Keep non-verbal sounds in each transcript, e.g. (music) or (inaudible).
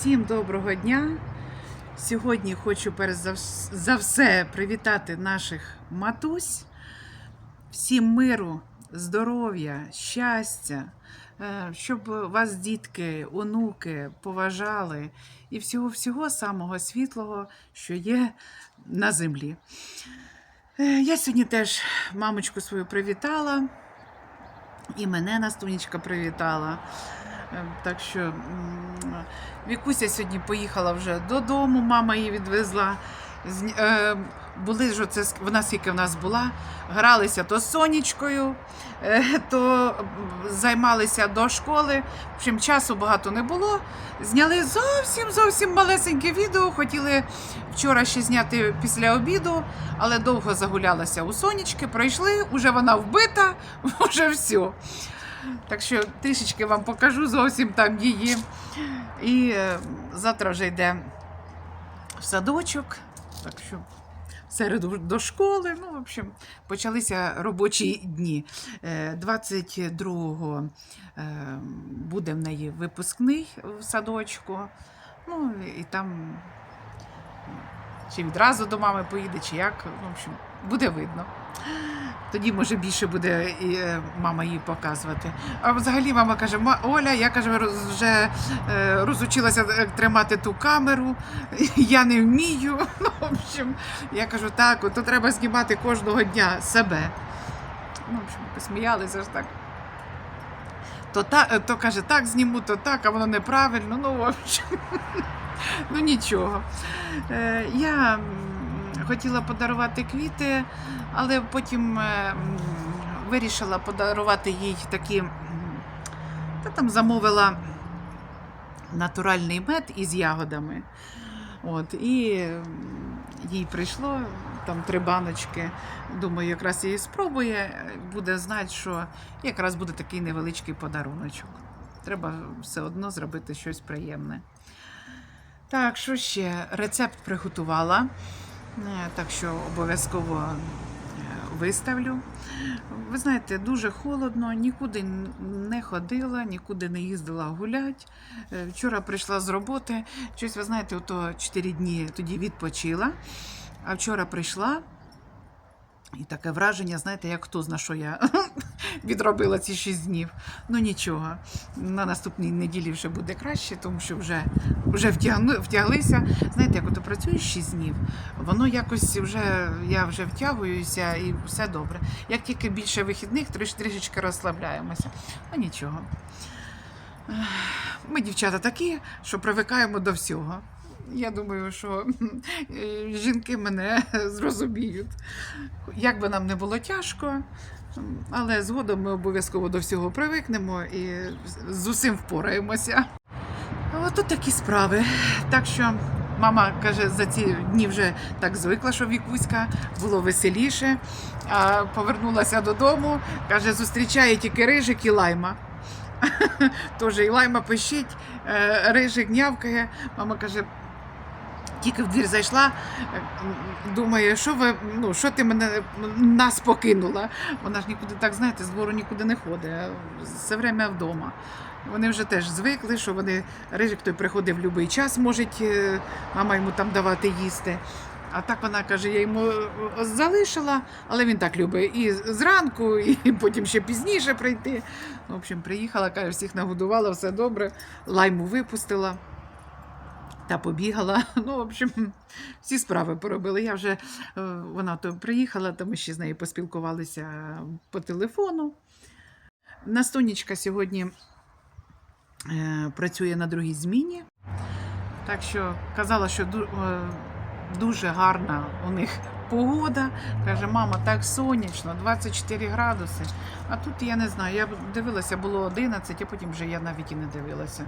Всім доброго дня. Сьогодні хочу перш за все привітати наших матусь, всім миру, здоров'я, щастя, е, щоб вас дітки, онуки поважали і всього-всього самого світлого, що є на землі. Е, Я сьогодні теж мамочку свою привітала, і мене Настунечка привітала. Е, Так що Вікуся сьогодні поїхала вже додому, мама її відвезла. Е, Були ж оце, вона скільки в нас була, гралися то з сонечкою, е, то займалися до школи. В общем, часу багато не було. Зняли зовсім зовсім малесеньке відео. Хотіли вчора ще зняти після обіду, але довго загулялася у сонечки. Пройшли, уже вона вбита, (laughs) вже все. Так що трішечки вам покажу зовсім там її. І е, завтра вже йде в садочок. Так що в середу до школи. Ну, в общем, почалися робочі дні. Е, 22-го е, буде в неї випускний в садочку. Ну, і там чи відразу до мами поїде, чи як. В общем, буде видно. Тоді, може, більше буде і, е, мама їй показувати. А взагалі мама каже: «Ма- Оля, я каже, вже е, розучилася е, тримати ту камеру, (laughs) я не вмію. (laughs) Ну, в общем, я кажу, так, то треба знімати кожного дня себе. Ну, в общем, посміялися ж так. То, та, то каже, так зніму, то так, а воно неправильно. Ну, в общем, (laughs) ну нічого. Я хотіла подарувати квіти, але потім е, вирішила подарувати їй такі. Та там замовила натуральний мед із ягодами. От, і їй прийшло там три баночки. Думаю, якраз її спробує, буде знати, що якраз буде такий невеличкий подаруночок. Треба все одно зробити щось приємне. Так, що ще? Рецепт приготувала, так що обов'язково е, виставлю. Ви знаєте, дуже холодно, нікуди не ходила, нікуди не їздила гулять. Е, Вчора прийшла з роботи. Щось, ви знаєте, ото 4 дні тоді відпочила. А вчора прийшла. І таке враження, знаєте, як хто зна, що я (laughs) відробила ці 6 днів. Ну нічого, на наступній неділі вже буде краще, тому що вже, вже втягну, втяглися. Знаєте, як ото працюєш 6 днів, воно якось вже я вже втягуюся і все добре. Як тільки більше вихідних, триш, трішечки розслабляємося. Ну нічого. Ми, дівчата, такі, що привикаємо до всього. Я думаю, що е, жінки мене зрозуміють. Як би нам не було тяжко, але згодом ми обов'язково до всього привикнемо і з усім впораємося. А От такі справи. Так що мама каже, за ці дні вже так звикла, що Вікуська було веселіше. А повернулася додому, каже, зустрічає тільки рижик і лайма. (laughs) Тож і лайма пищить, е, рижик нявкає. Мама каже, тільки в двір зайшла, думає, що ви, ну, що ти мене нас покинула. Вона ж нікуди так, знаєте, з двору нікуди не ходить, все время вдома. Вони вже теж звикли, що вони рижик той приходить в будь-який час, може мама йому там давати їсти. А так вона каже, я йому е, залишила, але він так любить і зранку, і (laughs) потім ще пізніше прийти. В общем, приїхала, каже, всіх нагодувала, все добре, лайму випустила та побігала. (laughs) Ну, в общем, всі справи поробили. Я вже е, вона то приїхала, то ми ще з нею поспілкувалися по телефону. Настонечка сьогодні е, працює на другій зміні. Так що казала, що ду- е, дуже гарна у них погода. Каже, мама, так сонячно, 24 градуси. А тут я не знаю, я дивилася, було 11, а потім вже я навіть і не дивилася.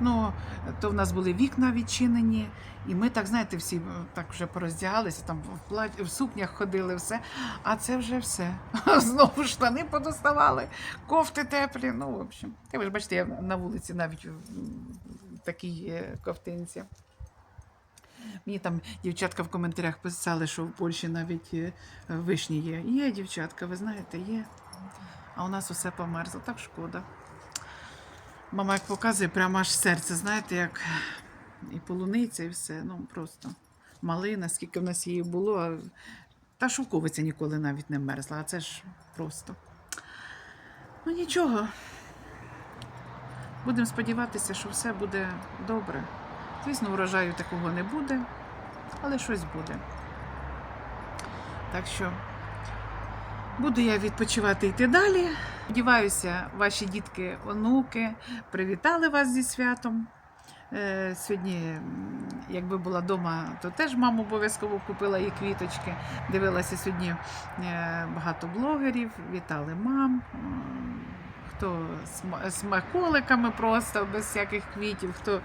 Ну, то в нас були вікна відчинені, і ми так, знаєте, всі так вже пороздягалися, там в, платі, в сукнях ходили, все. А це вже все. (laughs) Знову штани подоставали, кофти теплі. Ну, в общем. Ви ж бачите, я на вулиці навіть в такій ковтинці. Мені там дівчатка в коментарях писали, що в Польщі навіть е, вишні є. Є, дівчатка, ви знаєте, є. А у нас усе померзло, так шкода. Мама як показує, прямо аж серце, знаєте, як і полуниця, і все. Ну просто малина, скільки в нас її було. Та шовковиця ніколи навіть не мерзла, а це ж просто. Ну нічого. Будемо сподіватися, що все буде добре. Звісно, урожаю такого не буде, але щось буде. Так що буду я відпочивати йти далі. Сподіваюся, ваші дітки, онуки привітали вас зі святом. Е, Сьогодні, якби була вдома, то теж мама обов'язково купила їй квіточки. Дивилася сьогодні е, багато блогерів, вітали мам. Хто сма- смаколиками просто без всяких квітів, хто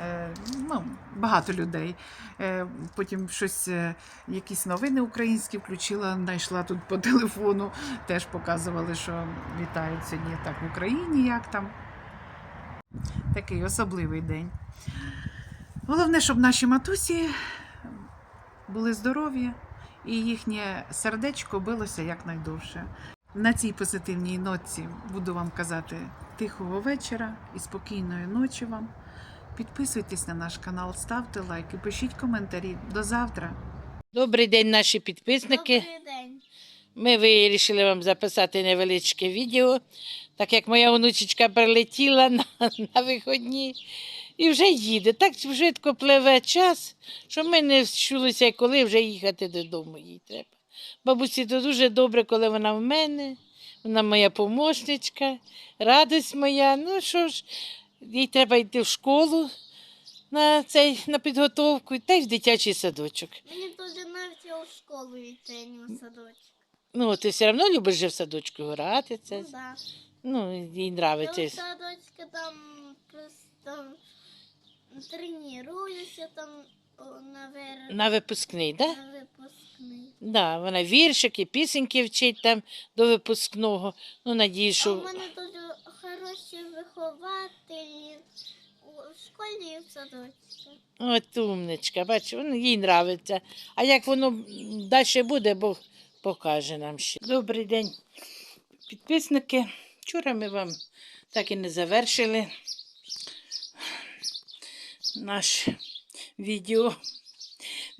е, ну, багато людей. Е, Потім щось, е, якісь новини українські включила, знайшла тут по телефону. Теж показували, що вітають сьогодні так в Україні, як там. Такий особливий день. Головне, щоб наші матусі були здорові і їхнє сердечко билося якнайдовше. На цій позитивній ноці буду вам казати тихого вечора і спокійної ночі вам. Підписуйтесь на наш канал, ставте лайки, пишіть коментарі. До завтра. Добрий день, наші підписники. Добрий день. Ми вирішили вам записати невеличке відео, так як моя онучечка прилетіла на, на виходні і вже їде. Так швидко пливе час, що ми не вчулися, коли вже їхати додому їй треба. Бабусі, то дуже добре, коли вона в мене, вона моя помощничка, радість моя. Ну що ж, їй треба йти в школу на, цей, на підготовку та й в дитячий садочок. Мені дуже навіть у школу йти, не в садочок. Ну, ти все одно любиш же в садочку грати. Це, Ну, да. ну, їй Я в садочку там просто тренуюся там о, наверх На випускний, так? Да? Да, вона віршики, пісеньки вчить там до випускного. Ну, надію, А в мене дуже хороші вихователі у школі і в садочку. от умничка, бачиш, воно їй нравиться. А як воно далі буде, Бог покаже нам ще. Добрий день, підписники. Вчора ми вам так і не завершили наш відео.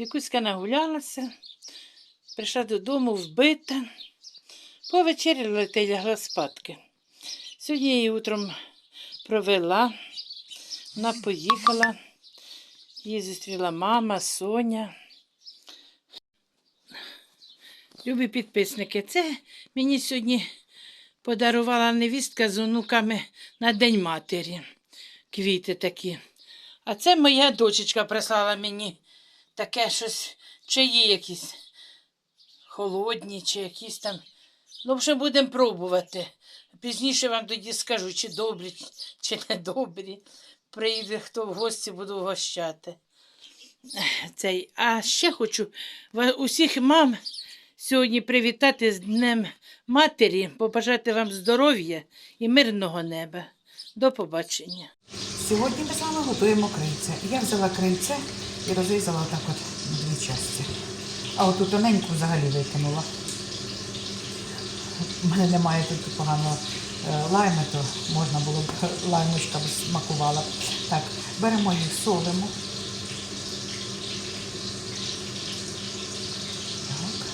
Вікуська нагулялася, прийшла додому вбита. Повечеряла та й лягла спадки. Сьогодні її утром провела, вона поїхала. Її зустріла мама, Соня. Любі підписники, це мені сьогодні подарувала невістка з онуками на День матері. Квіти такі. А це моя дочечка прислала мені таке щось, чаї якісь холодні, чи якісь там. Ну, вже будемо пробувати. Пізніше вам тоді скажу, чи добрі, чи не добрі. Прийде хто в гості, буду гощати. Цей. А ще хочу усіх мам сьогодні привітати з Днем Матері, побажати вам здоров'я і мирного неба. До побачення. Сьогодні ми з вами готуємо крильце. Я взяла крильце і розрізала отак от. А оту тоненьку взагалі викинула. У мене немає тут поганого е, лайми, то можна було б (laughs) лаймочка б смакувала. Так, беремо їх, солимо. Так.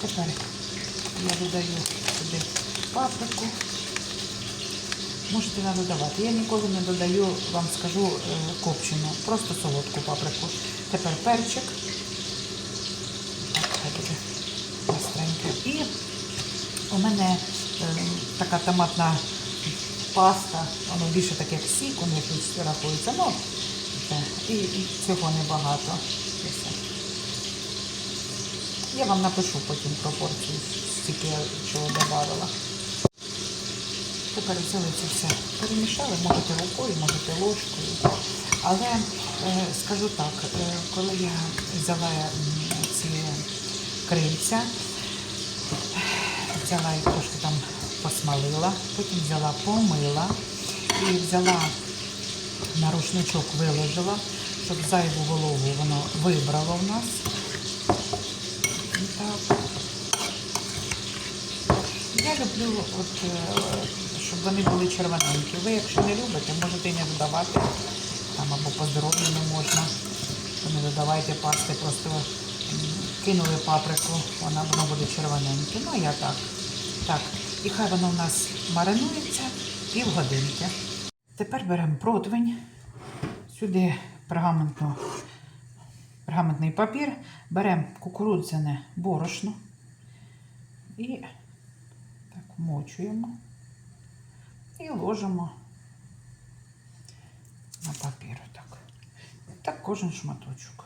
Тепер я додаю сюди паприку. Можете не додавати. Я ніколи не додаю, вам скажу, е, копчену, просто солодку паприку. Тепер перчик. Так, хай буде гостреньке. І у мене е, така томатна паста, воно більше таке як сік, воно якось рахується. Ну, і, і цього небагато. Я вам напишу потім пропорцію, скільки я чого додавала. Тепер взяли це все перемішали, можете рукою, можете ложкою. Але е, скажу так, е, коли я взяла ці крильця, взяла їх трошки там посмалила, потім взяла помила і взяла на рушничок виложила, щоб зайву вологу воно вибрало в нас. І так. Я люблю, от, е, щоб вони були червоненькі. Ви, якщо не любите, можете і не додавати там або по здоров'ю не можете. не додавайте пасти, просто кинули паприку, вона воно буде червоненьке. Ну я так. Так, і хай воно у нас маринується півгодинки. Тепер беремо противень, сюди пергаментну, пергаментний папір, беремо кукурудзяне борошно і так вмочуємо і ложимо на папір. Так, так кожен шматочок.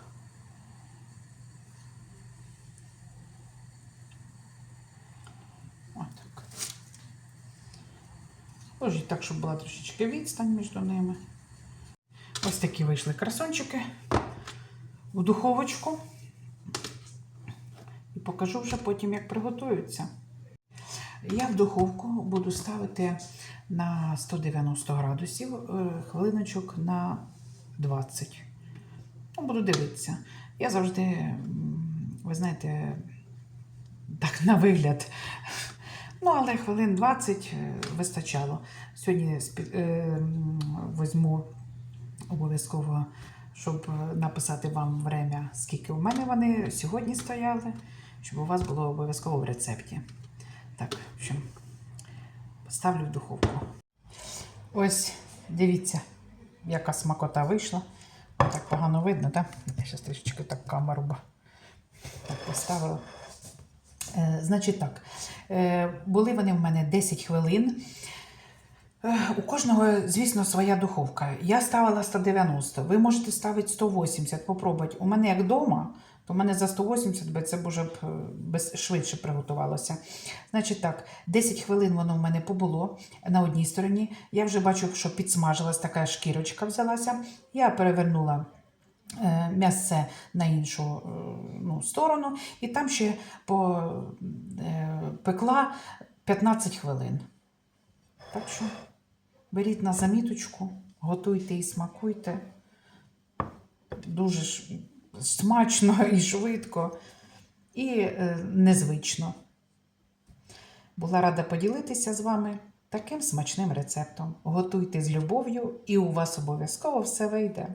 Ложіть так, щоб була трошечки відстань між ними. Ось такі вийшли красончики в духовочку. І покажу вже потім, як приготуються. Я в духовку буду ставити на 190 градусів е, хвилиночок на 20. Ну, буду дивитися. Я завжди, ви знаєте, так на вигляд. Ну, але хвилин 20 е, вистачало. Сьогодні е, візьму обов'язково, щоб е, написати вам время, скільки у мене вони сьогодні стояли, щоб у вас було обов'язково в рецепті. Так, в поставлю в духовку. Ось, дивіться, яка смакота вийшла. Так погано видно, так? Я зараз трішечки так камеру так поставила. Значить так, були вони в мене 10 хвилин. Е, У кожного, звісно, своя духовка. Я ставила 190. Ви можете ставити 180, попробувати. У мене як вдома, то в мене за 180 би це б е, швидше приготувалося. Значить так, 10 хвилин воно в мене побуло на одній стороні. Я вже бачу, що підсмажилась така шкірочка взялася. Я перевернула е, м'ясце на іншу е, ну, сторону, і там ще е, пекла 15 хвилин. Так що беріть на заміточку, готуйте і смакуйте. Дуже ж смачно (laughs) і швидко, і е, незвично. Була рада поділитися з вами таким смачним рецептом. Готуйте з любов'ю, і у вас обов'язково все вийде.